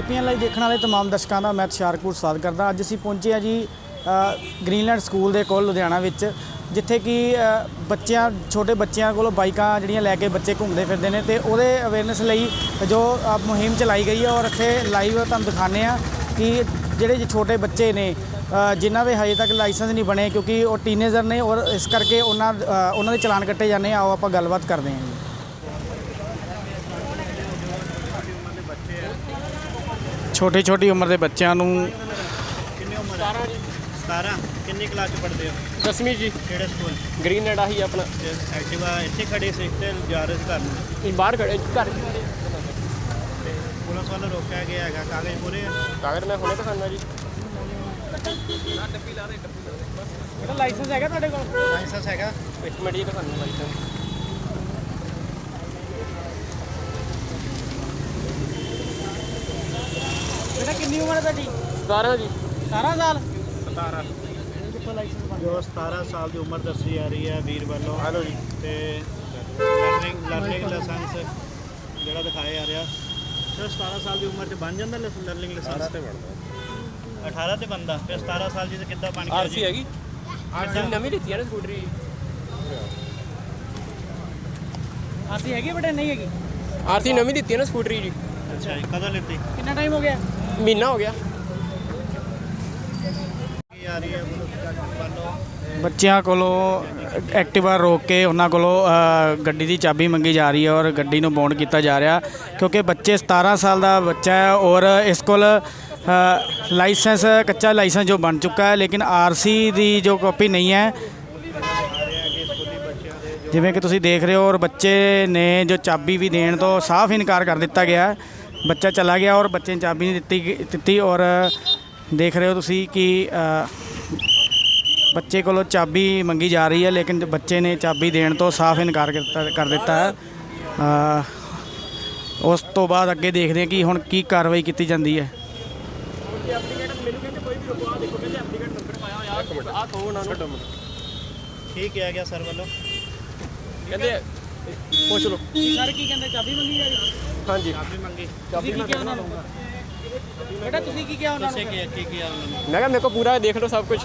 ਏਪੀਐਨ live ਦੇਖਣ ਵਾਲੇ ਤਮਾਮ ਦਰਸ਼ਕਾਂ ਦਾ ਮੈਂ ਹੁਸ਼ਿਆਰਪੁਰ ਸਵਾਗਤ ਕਰਦਾ। ਅੱਜ ਅਸੀਂ ਪਹੁੰਚੇ ਆ ਜੀ ਅ, ਗ੍ਰੀਨਲੈਂਡ ਸਕੂਲ ਦੇ ਕੋਲ ਲੁਧਿਆਣਾ ਵਿੱਚ ਜਿੱਥੇ ਕਿ ਬੱਚਿਆਂ ਛੋਟੇ ਬੱਚਿਆਂ ਕੋਲੋਂ ਬਾਈਕਾਂ ਜਿਹੜੀਆਂ ਲੈ ਕੇ ਬੱਚੇ ਘੁੰਮਦੇ ਫਿਰਦੇ ਨੇ ਤੇ ਉਹਦੇ ਅਵੇਅਰਨੈਸ ਲਈ ਜੋ ਮੁਹਿੰਮ ਚਲਾਈ ਗਈ ਹੈ ਔਰ ਇੱਥੇ ਲਾਈਵ ਤੁਹਾਨੂੰ ਦਿਖਾਉਂਦੇ ਆ ਕਿ ਜਿਹੜੇ ਛੋਟੇ ਬੱਚੇ ਨੇ ਅ, ਜਿਨ੍ਹਾਂ ਦੇ ਹਜੇ ਤੱਕ ਲਾਇਸੈਂਸ ਨਹੀਂ ਬਣੇ ਕਿਉਂਕਿ ਉਹ ਟੀਨੇਜਰ ਨੇ ਔਰ ਇਸ ਕਰਕੇ ਉਹਨਾਂ ਉਹਨਾਂ ਦੇ ਚਲਾਨ ਕੱਟੇ ਜਾਂਦੇ ਆ। ਆਓ ਆਪਾਂ ਗੱਲਬਾਤ ਕਰਦੇ ਹਾਂ ਜੀ। ਛੋਟੀ ਛੋਟੀ ਉਮਰ ਦੇ ਬੱਚਿਆਂ ਨੂੰ ਕਿੰਨੀ ਉਮਰ ਹੈ 17 ਕਿੰਨੀ ਕਲਾਸ ਚ ਪੜ੍ਹਦੇ ਹੋ? ਦਸਵੀਂ ਜੀ। ਕਿਹੜੇ ਸਕੂਲ? ਗ੍ਰੀਨ ਨੈਟ ਆਹੀ ਆਪਣਾ। ਐਕਟਿਵਾ ਇੱਥੇ ਖੜੇ ਸੀ ਤੇ ਜਾ ਰਹੇ ਸੀ ਘਰ ਨੂੰ? ਇਹ ਬਾਹਰ ਖੜੇ ਘਰ। ਤੇ ਪੁਲਿਸ ਵੱਲੋਂ ਰੋਕਿਆ ਗਿਆ ਹੈਗਾ ਕਾਗਜ਼ ਪੂਰੇ ਕਾਗਜ਼ ਮੈਂ ਹੁਣੇ ਦਿਖਾਉਣਾ ਜੀ। ਇਹਦਾ ਲਾਇਸੈਂਸ ਹੈਗਾ ਤੁਹਾਡੇ ਕੋਲ? ਲਾਇਸੈਂਸ ਹੈਗਾ ਇੱਕ ਮਿੰਟ ਜੀ ਦਿਖਾਉਣਾ ਲਾਇਸੈਂਸ ਬੇਟਾ ਕਿੰਨੀ ਉਮਰ ਹੈ ਤੁਹਾਡੀ? 17 ਜੀ। 18 ਸਾਲ? 17 ਕਿੱਥੋਂ ਲਾਇਸੈਂਸ ਜੋ 17 ਸਾਲ ਦੀ ਉਮਰ ਦੱਸੀ ਜਾ ਰਹੀ ਹੈ ਵੀਰ ਵੱਲੋਂ। ਹਲੋ ਜੀ। ਤੇ ਲਰਨਿੰਗ ਲਰਨਿੰਗ ਲਾਇਸੈਂਸ ਜਿਹੜਾ ਦਿਖਾਇਆ ਜਾ ਰਿਹਾ। ਸਰ 17 ਸਾਲ ਦੀ ਉਮਰ 'ਚ ਬਣ ਜਾਂਦਾ ਲਰਨਿੰਗ ਲਾਇਸੈਂਸ 18 ਤੇ ਬਣਦਾ। 18 ਤੇ ਬੰਦਾ ਫਿਰ 17 ਸਾਲ ਜੀ ਤੇ ਕਿੱਦਾਂ ਬਣ ਗਿਆ ਆਰਸੀ ਹੈਗੀ? ਆਰਸੀ ਨਵੀਂ ਲਿੱਤੀ ਨਾ ਸਕੂਟਰੀ। ਆਰਸੀ ਹੈਗੀ ਬੇਟਾ ਨਹੀਂ ਹੈਗੀ? ਆਰਸੀ ਨਵੀਂ ਲਿੱਤੀ ਹੈ ਨਾ ਸਕੂਟਰੀ ਜੀ। ਅੱਛਾ ਜੀ ਕਦੋਂ ਲਿੱਤੀ? ਕਿੰਨਾ ਟਾਈਮ ਹੋ ਗਿਆ? ਮਹੀਨਾ ਹੋ ਗਿਆ ਬੱਚਿਆਂ ਕੋਲੋਂ ਐਕਟਿਵਾ ਰੋਕ ਕੇ ਉਹਨਾਂ ਕੋਲੋਂ ਅ, ਗੱਡੀ ਦੀ ਚਾਬੀ ਮੰਗੀ ਜਾ ਰਹੀ ਹੈ ਔਰ ਗੱਡੀ ਨੂੰ ਬੌਂਡ ਕੀਤਾ ਜਾ ਰਿਹਾ ਕਿਉਂਕਿ ਬੱਚੇ 17 ਸਾਲ ਦਾ ਬੱਚਾ ਹੈ ਔਰ ਇਸ ਕੋਲ ਅ, ਲਾਇਸੈਂਸ ਕੱਚਾ ਲਾਇਸੈਂਸ ਜੋ ਬਣ ਚੁੱਕਾ ਹੈ ਲੇਕਿਨ ਆਰਸੀ ਦੀ ਜੋ ਕਾਪੀ ਨਹੀਂ ਹੈ ਜਿਵੇਂ ਕਿ ਤੁਸੀਂ ਦੇਖ ਰਹੇ ਹੋ ਔਰ ਬੱਚੇ ਨੇ ਜੋ ਚਾਬੀ ਵੀ ਦੇਣ ਤੋਂ ਸਾਫ਼ ਇਨਕਾਰ ਕਰ ਦਿੱਤਾ ਗਿਆ ਹੈ। ਬੱਚਾ ਚਲਾ ਗਿਆ ਔਰ ਬੱਚੇ ਨੇ ਚਾਬੀ ਨਹੀਂ ਦਿੱਤੀ ਦਿੱਤੀ ਔਰ ਦੇਖ ਰਹੇ ਹੋ ਤੁਸੀਂ ਕਿ ਬੱਚੇ ਕੋਲੋਂ ਚਾਬੀ ਮੰਗੀ ਜਾ ਰਹੀ ਹੈ ਲੇਕਿਨ ਬੱਚੇ ਨੇ ਚਾਬੀ ਦੇਣ ਤੋਂ ਸਾਫ਼ ਇਨਕਾਰ ਕੀਤਾ ਕਰ ਦਿੱਤਾ ਹੈ। ਅ, ਉਸ ਤੋਂ ਬਾਅਦ ਅੱਗੇ ਦੇਖਦੇ ਹਾਂ ਕਿ ਹੁਣ ਕੀ ਕਾਰਵਾਈ ਕੀਤੀ ਜਾਂਦੀ ਹੈ। ਠੀਕ ਕਿਹਾ ਗਿਆ ਸਰ ਵੱਲੋਂ? ਕਹਿੰਦੇ ਪੁੱਛ ਲਓ। ਸਰ ਕੀ ਕਹਿੰਦੇ? ਚਾਬੀ ਮੰਗੀ ਜਾ? ਰਹੀ ਹਾਂਜੀ। ਚਾਬੀ ਮੰਗੀ। ਤੁਸੀਂ ਕੀ ਕਿਹਾ ਉਹਨਾਂ ਨੂੰ? ਬੇਟਾ ਤੁਸੀਂ ਕੀ ਕਿਹਾ ਉਹਨਾਂ ਨੂੰ? ਕੀ ਕੀ ਕੀਤਾ ਉਹਨਾਂ ਨੇ? ਮੈਂ ਕਿਹਾ ਮੇਰੇ ਕੋਲ ਪੂਰਾ ਦੇਖ ਲਓ ਸਭ ਕੁਝ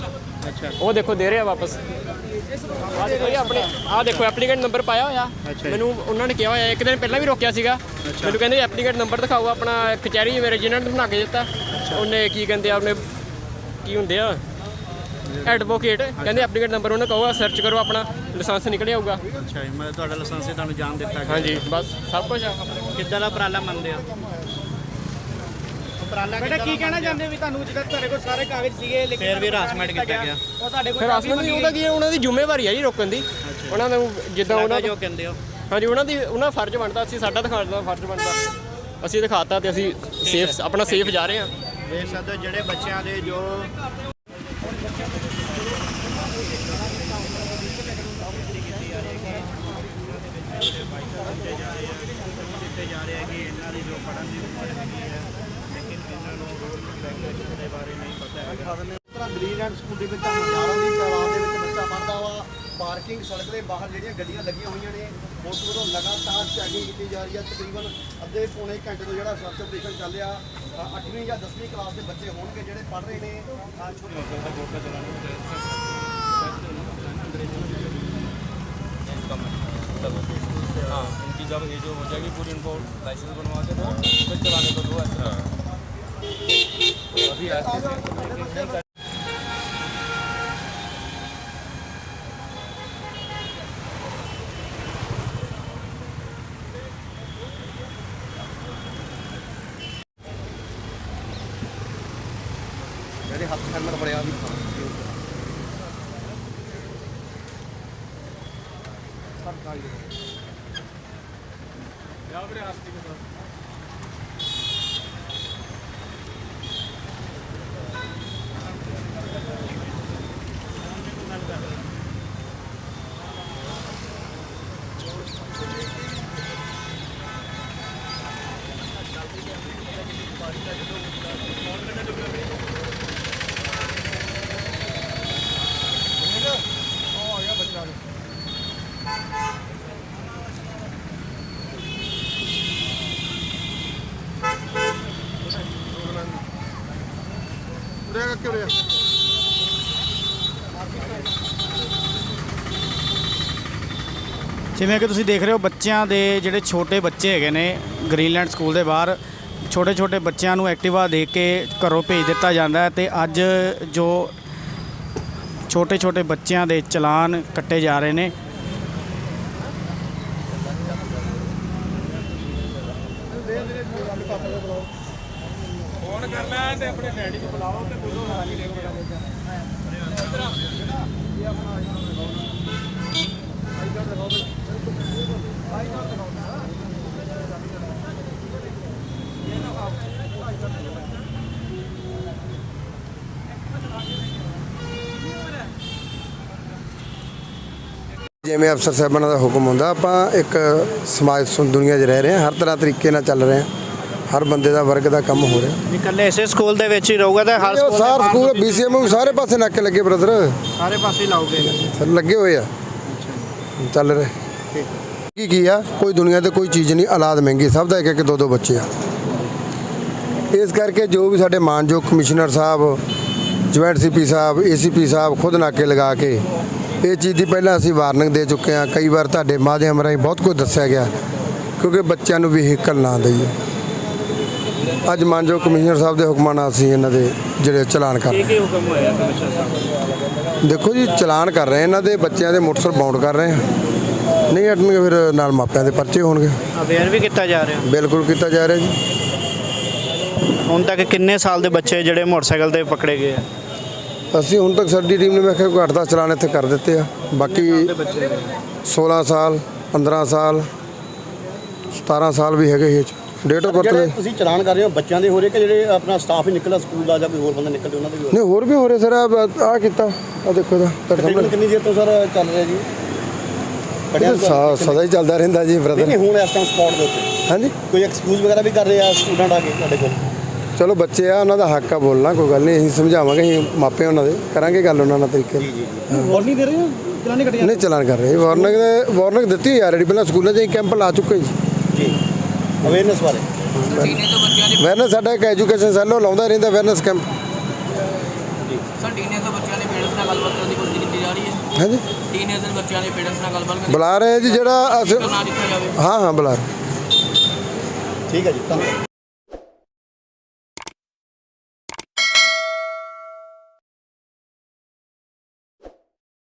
ਅੱਛਾ। ਉਹ ਦੇਖੋ ਦੇ ਰਹੇ ਆ ਵਾਪਸ। ਆ ਦੇਖੋ ਜੀ ਆਪਣੇ ਆ ਦੇਖੋ ਐਪਲੀਕੈਂਟ ਨੰਬਰ ਪਾਇਆ ਹੋਇਆ। ਮੈਨੂੰ ਉਹਨਾਂ ਨੇ ਕਿਹਾ ਹੋਇਆ ਇੱਕ ਦਿਨ ਪਹਿਲਾਂ ਵੀ ਰੋਕਿਆ ਸੀਗਾ। ਮੈਨੂੰ ਕਹਿੰਦੇ ਐਪਲੀਕੈਂਟ ਨੰਬਰ ਦਿਖਾਓ ਆਪਣਾ ਕਚਹਿਰੀ ਮੇਰੇ ਜਿਹਨਾਂ ਨੇ ਬਣਾ ਕੇ ਦਿੱਤਾ। ਉਹਨੇ ਕੀ ਕਹਿੰਦੇ ਆ ਉਹਨੇ ਕੀ ਹੁੰਦੇ ਆ? ਐਡਵੋਕੇਟ ਕਹਿੰਦੇ ਐਪਲੀਕੈਂਟ ਨੰਬਰ ਉਹਨੇ ਕਹੋ ਸਰਚ ਕਰੋ ਆਪਣਾ ਲਾਇਸੈਂਸ ਨਿਕਲ ਆਊਗਾ ਅੱਛਾ ਜੀ ਮੈਂ ਤੁਹਾਡਾ ਲਾਇਸੈਂਸ ਹੀ ਤੁਹਾਨੂੰ ਜਾਣ ਦਿੱਤਾ ਗਿਆ। ਹਾਂਜੀ ਬਸ ਸਭ ਕੁਝ ਆ। ਕਿੱਦਾਂ ਦਾ ਉਪਰਾਲਾ ਮੰਨਦੇ ਆ ਉਪਰਾਲਾ ਬੇਟਾ ਕੀ ਕਹਿਣਾ ਚਾਹੁੰਦੇ ਵੀ ਤੁਹਾਨੂੰ ਜਿਹੜਾ ਤੁਹਾਡੇ ਕੋਲ ਸਾਰੇ ਕਾਗਜ਼ ਸੀਗੇ ਲੇਕਿਨ ਫਿਰ ਵੀ harassment ਕੀਤਾ ਗਿਆ। ਉਹ ਤੁਹਾਡੇ ਕੋਲ ਅਸਲ ਵਿੱਚ ਉਹਦਾ ਕੀ ਉਹਨਾਂ ਦੀ ਜ਼ਿੰਮੇਵਾਰੀ ਹੈ ਜੀ ਰੋਕਣ ਦੀ। ਉਹਨਾਂ ਨੂੰ ਜਿੱਦਾਂ ਉਹਨਾਂ ਜੋ ਕਹਿੰਦੇ ਹੋ। ਹਾਂਜੀ ਉਹਨਾਂ ਦੀ ਉਹਨਾਂ ਫਰਜ਼ ਬਣਦਾ ਅਸੀਂ ਸਾਡਾ ਦਿਖਾਉਣ ਦਾ ਫਰਜ਼ ਬਣਦਾ। ਅਸੀਂ ਦਿਖਾਤਾ ਤੇ ਅਸੀਂ ਸੇਫ ਆਪਣਾ ਸੇਫ ਜਾ ਰਹੇ ਹਾਂ। ਦੇਖ ਸਕਦੇ ਹੋ ਜਿਹੜੇ ਬੱਚਿਆਂ ਦੇ ਜੋ ਦਿੱਤੇ ਜਾ ਰਹੇ ਹੈ ਕਿ ਇਹਨਾਂ ਦੀ ਜੋ ਪੜ੍ਹਨ ਦੀ ਉਮਰ ਹੈਗੀ ਹੈ ਲੇਕਿਨ ਇਹਨਾਂ ਨੂੰ ਰੂਲ ਰੈਗੂਲੇਸ਼ਨ ਦੇ ਬਾਰੇ ਨਹੀਂ ਪਤਾ ਹੈਗਾ। ਤਰ੍ਹਾਂ ਗ੍ਰੀਨਲੈਂਡ ਸਕੂਲ ਦੇ ਵਿੱਚ ਹਜ਼ਾਰਾਂ ਦੀ ਤਾਦਾਦ ਦੇ ਵਿੱਚ ਬੱਚਾ ਪੜ੍ਹਦਾ ਵਾ। ਪਾਰਕਿੰਗ ਸੜਕ ਦੇ ਬਾਹਰ ਜਿਹੜੀਆਂ ਗੱਡੀਆਂ ਲੱਗੀਆਂ ਹੋਈਆਂ ਨੇ ਉਸ ਵੱਲੋਂ ਲਗਾਤਾਰ ਚੈਕਿੰਗ ਕੀਤੀ ਜਾ ਰਹੀ ਹੈ। ਤਕਰੀਬਨ ਅੱਧੇ ਪੌਣੇ ਘੰਟੇ ਤੋਂ ਜਿਹੜਾ ਸਰਚ ਆਪਰੇਸ਼ਨ ਚੱਲ ਰਿਹਾ 8ਵੀਂ ਜਾਂ 10ਵੀਂ ਕਲਾਸ ਦੇ ਬੱਚੇ ਹੋਣਗੇ ਜਿਹੜੇ ਪੜ੍ਹ ਰਹੇ ਨੇ। ਅ, ਛੋਟੇ तब हाँ उनकी जब एज हो जाएगी पूरी उनको लाइसेंस बनवा के दो फिर चलाने को दो ऐसा अभी ऐसे हाथ के अंदर पड़ेगा രാവിലെ ആർത്തിക്കുന്നത് ਜਿਵੇਂ ਕਿ ਤੁਸੀਂ ਦੇਖ ਰਹੇ ਹੋ, ਬੱਚਿਆਂ ਦੇ ਜਿਹੜੇ ਛੋਟੇ ਬੱਚੇ ਹੈਗੇ ਨੇ ਗ੍ਰੀਨਲੈਂਡ ਸਕੂਲ ਦੇ ਬਾਹਰ ਛੋਟੇ ਛੋਟੇ ਬੱਚਿਆਂ ਨੂੰ ਐਕਟਿਵਾ ਦੇ ਕੇ ਘਰੋਂ ਭੇਜ ਦਿੱਤਾ ਜਾਂਦਾ ਹੈ ਤੇ ਅੱਜ ਜੋ ਛੋਟੇ ਛੋਟੇ ਬੱਚਿਆਂ ਦੇ ਚਲਾਨ ਕੱਟੇ ਜਾ ਰਹੇ ਨੇ ਜਿਵੇਂ ਅਫਸਰ ਸਾਹਿਬਾਨਾਂ ਦਾ ਹੁਕਮ ਹੁੰਦਾ, ਆਪਾਂ ਇੱਕ ਸਮਾਜ ਸੁਣ ਦੁਨੀਆ 'ਚ ਰਹਿ ਰਹੇ ਹਾਂ, ਹਰ ਤਰ੍ਹਾਂ ਤਰੀਕੇ ਨਾਲ ਚੱਲ ਰਹੇ ਹਾਂ। ਹਰ ਬੰਦੇ ਦਾ ਵਰਗ ਦਾ ਕੰਮ ਹੋ ਰਿਹਾ। ਇਕੱਲੇ ਇਸੇ ਸਕੂਲ ਦੇ ਵਿੱਚ ਹੀ ਰਹੂਗਾ ਤਾਂ ਹਰ ਸਕੂਲ ਦੇ ਸਾਰ ਬਾਹਰ ਸਕੂਲ ਬੀਸੀਐਮ ਵੀ ਸਾਰੇ ਪਾਸੇ ਨਾਕੇ ਲੱਗੇ ਬ੍ਰਦਰ ਸਾਰੇ ਪਾਸੇ ਹੀ ਲਾਓਗੇ। ਸਰ ਲੱਗੇ ਹੋਏ ਆ। ਚੱਲ ਰਹੇ। ਕੀ ਕੀ ਆ? ਕੋਈ ਦੁਨੀਆ ਤੇ ਕੋਈ ਚੀਜ਼ ਨਹੀਂ ਔਲਾਦ ਮਹਿੰਗੀ ਸਭ ਦਾ ਇੱਕ ਇੱਕ ਦੋ ਦੋ ਬੱਚੇ ਆ। ਇਸ ਕਰਕੇ ਜੋ ਵੀ ਸਾਡੇ ਮਾਨਯੋਗ ਕਮਿਸ਼ਨਰ ਸਾਹਿਬ ਜੁਆਇੰਟ ਸੀਪੀ ਸਾਹਿਬ ਏਸੀਪੀ ਸਾਹਿਬ ਖੁਦ ਨਾਕੇ ਲਗਾ ਕੇ ਇਹ ਚੀਜ਼ ਦੀ ਪਹਿਲਾਂ ਅਸੀਂ ਵਾਰਨਿੰਗ ਦੇ ਚੁੱਕੇ ਹਾਂ। ਕਈ ਵਾਰ ਤੁਹਾਡੇ ਮਾਧਿਅਮ ਰਾਹੀਂ ਬਹੁਤ ਕੁਝ ਦੱਸਿਆ ਗਿਆ ਕਿਉਂਕਿ ਬੱਚਿਆਂ ਨੂੰ ਵਹੀਕਲ ਨਾ ਦਈਏ। ਅੱਜ ਮਾਨਯੋਗ ਕਮਿਸ਼ਨਰ ਸਾਹਿਬ ਦੇ ਹੁਕਮਾਂ ਨਾਲ ਅਸੀਂ ਇਹਨਾਂ ਦੇ ਜਿਹੜੇ ਚਲਾਨ ਕਰ ਰਹੇ ਹੁਕਮ ਹੋਇਆ ਕਮਿਸ਼ਨਰ ਸਾਹਿਬ? ਦੇਖੋ ਜੀ ਚਲਾਨ ਕਰ ਰਹੇ ਇਹਨਾਂ ਦੇ ਬੱਚਿਆਂ ਦੇ ਮੋਟਰਸਾਈਕਲ ਬਾਉਂਡ ਕਰ ਰਹੇ ਹਾਂ। ਨਹੀਂ ਹਟਣਗੇ ਫਿਰ ਨਾਲ ਮਾਪਿਆਂ ਦੇ ਪਰਚੇ ਹੋਣਗੇ। ਅਵੇਅਰ ਵੀ ਕੀਤਾ ਜਾ ਰਿਹਾ। ਬਿਲਕੁਲ ਕੀਤਾ ਜਾ ਰਿਹਾ ਜੀ। ਹੁਣ ਤੱਕ ਕਿੰਨੇ ਸਾਲ ਦੇ ਬੱਚੇ ਜਿਹੜੇ ਮੋਟਰਸਾਈਕਲ ਤੇ ਪਕੜੇ ਗਏ ਆ? ਅਸੀਂ ਹੁਣ ਤੱਕ ਸਾਡੀ ਟੀਮ ਨੇ ਮੈਂ ਕਿਹਾ ਕੋਈ 8-10 ਚਲਾਨ ਇੱਥੇ ਕਰ ਦਿੱਤੇ ਆ। ਬਾਕੀ 16 ਸਾਲ 15 ਸਾਲ 17 ਸਾਲ ਵੀ ਹੈਗੇ ਇਹ 'ਚ। ਡੇਟ ਆਫ ਬਰਥ ਜਿਹੜੇ ਤੁਸੀਂ ਚਲਾਨ ਕਰ ਰਹੇ ਹੋ ਬੱਚਿਆਂ ਦੇ ਹੋ ਰਹੇ ਕਿ ਜਿਹੜੇ ਆਪਣਾ ਸਟਾਫ ਹੀ ਨਿਕਲਦਾ ਸਕੂਲ ਦਾ ਜਾਂ ਕੋਈ ਹੋਰ ਬੰਦਾ ਨਿਕਲਦੇ ਉਹਨਾਂ ਦੇ ਵੀ ਹੋ ਰਹੇ? ਨਹੀਂ ਹੋਰ ਵੀ ਹੋ ਰਹੇ ਸਰ ਆ ਕੀਤਾ। ਆ ਦੇਖੋ ਦਾ ਤੁਹਾਡੇ ਤਕਰੀਬਨ ਸਾਹਮਣੇ। ਕਿੰਨੀ ਦੇਰ ਤੋਂ ਸਰ ਚੱਲ ਰਿਹਾ ਜੀ? ਇਹ ਸਾ- ਸਦਾ ਹੀ ਚੱਲਦਾ ਰਹਿੰਦਾ ਜੀ ਨਹੀਂ ਬ੍ਰਦਰ ਨਹੀਂ ਹੁਣ ਇਸ ਟਾਈਮ ਸਪੌਟ ਦੇ ਉੱਤੇ। ਹਾਂਜੀ? ਕੋਈ ਐਕਸਕਿਊਜ਼ ਵਗੈਰਾ ਵੀ ਕਰ ਰਹੇ ਆ ਸਟੂਡੈਂਟ ਆ ਕੇ ਤੁਹਾਡੇ ਕੋਲ? ਚਲੋ ਬੱਚੇ ਆ ਉਹਨਾਂ ਦਾ ਹੱਕ ਆ ਬੋਲਣਾ ਕੋਈ ਗੱਲ ਨਹੀਂ ਅਸੀਂ ਸਮਝਾਵਾਂਗੇ ਅਸੀਂ ਮਾਪੇ ਉਹਨਾਂ ਦੇ। ਕਰਾਂਗੇ ਗੱਲ ਉਹਨਾਂ ਨਾਲ ਤਰੀਕੇ ਨਾਲ। ਵਾਰਨਿੰਗ ਦੇ ਰਹੇ ਹੋ? ਚਲਾਨ ਕੱਟਿਆ? ਨਹੀਂ ਚਲਾਨ ਕਰ ਰਹੇ। ਵਾਰਨਿੰਗ ਦੇ ਵਾਰਨਿੰਗ ਦਿੱਤੀ ਹੋਈ ਆਲਰੇਡੀ ਪਹਿਲਾਂ ਸਕੂਲਾਂ 'ਚ ਹੀ ਕੈਂਪ ਲਾ ਚੁੱਕੇ ਜੀ। ਜੀ। ਅਵੇਅਰਨੈਸ ਬਾਰੇ? ਅਵੇਅਰਨੈਸ ਸਾਡਾ ਇੱਕ ਐਜੂਕੇਸ਼ਨ ਸੈੱਲ ਲਾਉਂਦਾ ਰਹਿੰਦਾ ਅਵੇਅਰਨੈਸ ਕੈਂਪ ਸਰ ਟੀਨੇਜਰ ਬੱਚਿਆਂ ਦੇ ਪੇਰੈਂਟਸ ਨਾਲ ਗੱਲਬਾਤ ਕਰਨ ਦੀ ਕੋਸ਼ਿਸ਼ ਕੀਤੀ ਜਾ ਰਹੀ ਹੈ। ਹਾਂਜੀ। ਟੀਨੇਜਰ ਬੱਚਿਆਂ ਦੇ ਪੇਰੈਂਟਸ ਨਾਲ ਗੱਲਬਾਤ ਕਰਨ ਬੁਲਾ ਰਹੇ ਜੀ ਜਿਹੜਾ ਅਸੀਂ ਦੀ ਹਾਂ ਹਾਂ ਬੁਲਾ ਰਹੇ। ਠੀਕ ਹੈ ਜੀ ਧੰਨਵਾਦ।